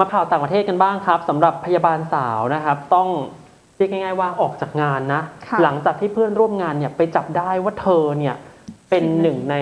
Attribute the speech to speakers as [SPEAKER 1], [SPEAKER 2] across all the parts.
[SPEAKER 1] มาข่าวต่างประเทศกันบ้างครับสำหรับพยาบาลสาวนะครับ ต้องเรียกง่าย ๆ ว่าออกจากงานนะ
[SPEAKER 2] ค่ะ
[SPEAKER 1] หลังจากที่เพื่อนร่วมงานเนี่ยไปจับได้ว่าเธอเนี่ยเป็นหนึ่งใน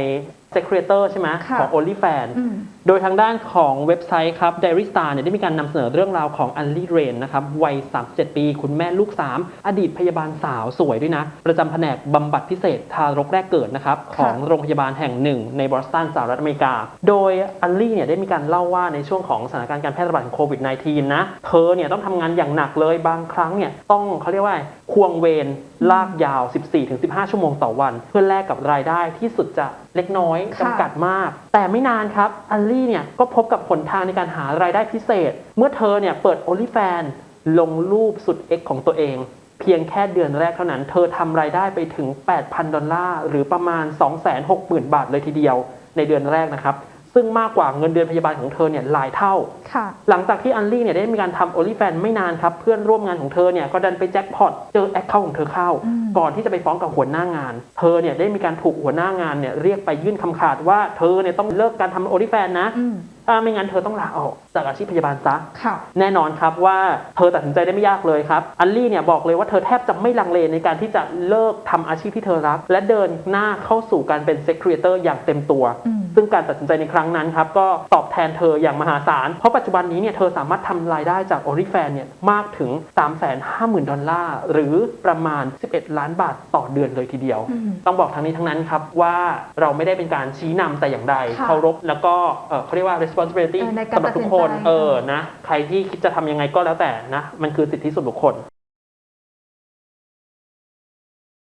[SPEAKER 1] Secretor ใช่ไหม
[SPEAKER 2] ค่ะ
[SPEAKER 1] ของ OnlyFans
[SPEAKER 2] อืม
[SPEAKER 1] โดยทางด้านของเว็บไซต์ครับ Diary Star เนี่ยได้มีการนำเสนอเรื่องราวของอันลี่เรนนะครับวัย 37 ปี คุณแม่ลูก 3 อดีตพยาบาลสาวสวยด้วยนะ ประจำแผนกบำบัดพิเศษทารกแรกเกิดนะครับ ของโรงพยาบาลแห่งหนึ่งในบอสตันสหรัฐอเมริกา โดยอันลี่เนี่ยได้มีการเล่าว่าในช่วงของสถานการณ์การแพร่ระบาดของโควิด -19 นะ เธอเนี่ยต้องทำงานอย่างหนักเลยบางครั้งเนี่ยต้องเขาเรียกว่าควงเวรลากยาว 14-15 ชั่วโมงต่อวัน เพื่อแลกกับรายได้ที่สุดจะ เล็กน้อย
[SPEAKER 2] ค่ะ
[SPEAKER 1] จำกัดมาก แต่ไม่นานครับอัลลี่เนี่ยก็พบกับผลทางในการหารายได้พิเศษ เมื่อเธอเนี่ยเปิด OnlyFans ลงรูปสุดเอ็กของตัวเอง เพียงแค่เดือนแรกเท่านั้น เธอทำรายได้ไปถึง 8,000 ดอลลาร์ หรือประมาณ 260,000 บาทเลยทีเดียวในเดือนแรกนะครับ ซึ่งมากกว่าเงินเดือนพยาบาลของเธอเนี่ยหลายเท่า
[SPEAKER 2] ค่ะ
[SPEAKER 1] หลังจากที่อันลี่เนี่ยได้มีการทำ OnlyFans ไม่นานครับ เพื่อนร่วมงานของเธอเนี่ยก็ดันไปแจ็คพอตเจอแอคเคาท์ของเธอเข้า
[SPEAKER 2] อืม
[SPEAKER 1] ก่อนที่จะไปฟ้องกับหัวหน้างาน เธอเนี่ยได้มีการถูกหัวหน้างานเนี่ยเรียกไปยื่นคำขาดว่าเธอเนี่ยต้องเลิกการทำ OnlyFans นะ
[SPEAKER 2] อืม
[SPEAKER 1] ถ้าไม่งั้นเธอต้องลาออกจากอาชีพพยาบาลซะ
[SPEAKER 2] ค่ะ
[SPEAKER 1] แน่นอนครับว่าเธอตัดสินใจได้ไม่ยากเลยครับ อัลลี่เนี่ยบอกเลยว่าเธอแทบจะไม่ลังเลในการที่จะเลิกทำอาชีพที่เธอรัก และเดินหน้าเข้าสู่การเป็นเซ็กครีเอเตอร์อย่างเต็มตัว
[SPEAKER 2] อืม
[SPEAKER 1] ซึ่งการตัดสินใจในครั้งนั้นครับก็ตอบแทนเธออย่างมหาศาล เพราะปัจจุบันนี้เนี่ยเธอสามารถทำรายได้จาก OnlyFans เนี่ยมากถึง 350,000 ดอลลาร์ หรือประมาณ 11 ล้านบาทต่อเดือนเลยทีเดียว
[SPEAKER 2] อืม
[SPEAKER 1] ต้องบอกทั้งนี้ทั้งนั้นครับว่าเราไม่ได้เป็นการชี้นำแต่อย่างใด
[SPEAKER 2] ค่ะ
[SPEAKER 1] เคารพแล้วก็เอ่อเขาเรียกว่า responsibility
[SPEAKER 2] เออในการ
[SPEAKER 1] สำหรับทุกคน
[SPEAKER 2] ตัดสินใจ
[SPEAKER 1] เออนะใครที่คิดจะทำยังไงก็แล้วแต่นะมันคือสิทธิส่วนบุคคล